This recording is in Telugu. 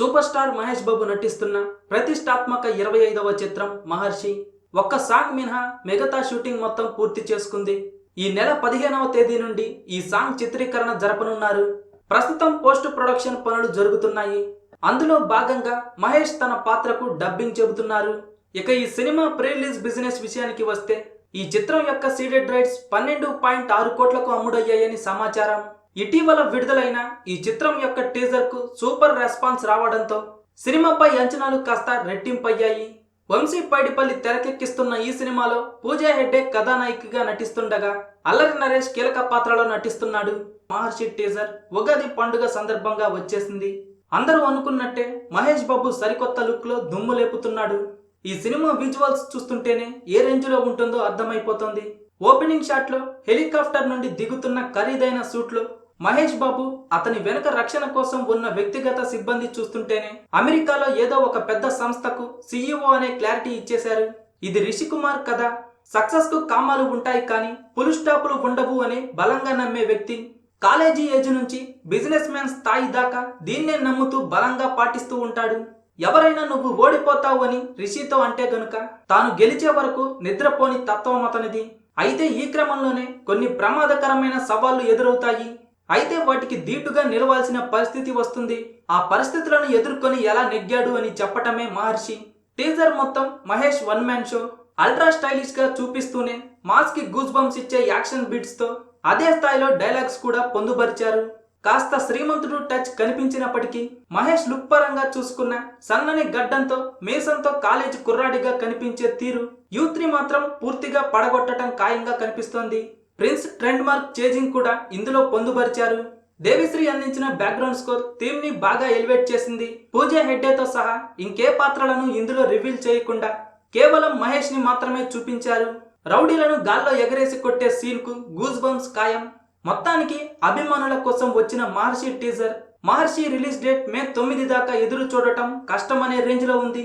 సూపర్ స్టార్ మహేష్ బాబు నటిస్తున్న ప్రతిష్టాత్మక ఇరవై ఐదవ చిత్రం మహర్షి. ఒక్క సాంగ్ మినహా మిగతా షూటింగ్ మొత్తం పూర్తి చేసుకుంది. ఈ నెల పదిహేనవ తేదీ నుండి ఈ సాంగ్ చిత్రీకరణ జరపనున్నారు. ప్రస్తుతం పోస్ట్ ప్రొడక్షన్ పనులు జరుగుతున్నాయి. అందులో భాగంగా మహేష్ తన పాత్రకు డబ్బింగ్ చెబుతున్నారు. ఇక ఈ సినిమా ప్రీ రిలీజ్ బిజినెస్ విషయానికి వస్తే ఈ చిత్రం యొక్క సీడెడ్ రైట్స్ పన్నెండు పాయింట్ ఆరు కోట్లకు అమ్ముడయ్యాయని సమాచారం. ఇటీవల విడుదలైన ఈ చిత్రం యొక్క టీజర్కు సూపర్ రెస్పాన్స్ రావడంతో సినిమాపై అంచనాలు కాస్త రెట్టింపయ్యాయి. వంశీ పైడిపల్లి తెరకెక్కిస్తున్న ఈ సినిమాలో పూజా హెడ్డే కథానాయికగా నటిస్తుండగా అల్లరి నరేష్ కీలక పాత్రలో నటిస్తున్నాడు. మహర్షి టీజర్ ఉగాది పండుగ సందర్భంగా వచ్చేసింది. అందరూ అనుకున్నట్టే మహేష్ బాబు సరికొత్త లుక్లో దుమ్ము లేపుతున్నాడు. ఈ సినిమా విజువల్స్ చూస్తుంటేనే ఏ రేంజ్లో ఉంటుందో అర్థమైపోతుంది. ఓపెనింగ్ షాట్లో హెలికాప్టర్ నుండి దిగుతున్న ఖరీదైన సూట్లో మహేష్ బాబు అతని వెనుక రక్షణ కోసం ఉన్న వ్యక్తిగత సిబ్బంది చూస్తుంటేనే అమెరికాలో ఏదో ఒక పెద్ద సంస్థకు సీఈఓ అనే క్లారిటీ ఇచ్చేశారు. ఇది రిషి కుమార్ కథ సక్సెస్కు కామాలు ఉంటాయి కానీ పులు స్టాపులు ఉండవు అని బలంగా నమ్మే వ్యక్తి. కాలేజీ ఏజ్ నుంచి బిజినెస్ మ్యాన్ స్థాయి దాకా దీన్నే నమ్ముతూ బలంగా పాటిస్తూ ఉంటాడు. ఎవరైనా నువ్వు ఓడిపోతావు అని రిషితో అంటే గనుక తాను గెలిచే వరకు నిద్రపోని తత్వం అతనిది. అయితే ఈ క్రమంలోనే కొన్ని ప్రమాదకరమైన సవాళ్ళు ఎదురవుతాయి. అయితే వాటికి దీటుగా నిలవాల్సిన పరిస్థితి వస్తుంది. ఆ పరిస్థితులను ఎదుర్కొని ఎలా నెగ్గాడు అని చెప్పటమే మహర్షి. టీజర్ మొత్తం Mahesh one man show. Ultra స్టైలిష్గా చూపిస్తూనే మాస్కి గూస్ బంప్స్ ఇచ్చే యాక్షన్ బీట్స్తో అదే స్థాయిలో డైలాగ్స్ కూడా పొందుపరిచారు. కాస్త శ్రీమంతుడు టచ్ కనిపించినప్పటికీ మహేష్ లుక్ పరంగా చూసుకున్న సన్నని గడ్డంతో మీసంతో కాలేజీ కుర్రాడిగా కనిపించే తీరు యూత్ని మాత్రం పూర్తిగా పడగొట్టడం ఖాయంగా కనిపిస్తోంది. ప్రిన్స్ ట్రెండ్ మార్క్ చేజింగ్ కూడా ఇందులో పొందుపరిచారు. దేవిశ్రీ అందించిన బ్యాక్గ్రౌండ్ స్కోర్ థీమ్ని బాగా ఎలివేట్ చేసింది. పూజ హెడ్డేతో సహా ఇంకే పాత్రలను ఇందులో రివీల్ చేయకుండా కేవలం మహేష్ని మాత్రమే చూపించారు. రౌడీలను గాల్లో ఎగరేసి కొట్టే సీన్కు గూజ్ బంప్స్ ఖాయం. మొత్తానికి అభిమానుల కోసం వచ్చిన Maharshi teaser Maharshi release date May తొమ్మిది దాకా ఎదురు చూడటం కష్టమనే రేంజ్లో ఉంది.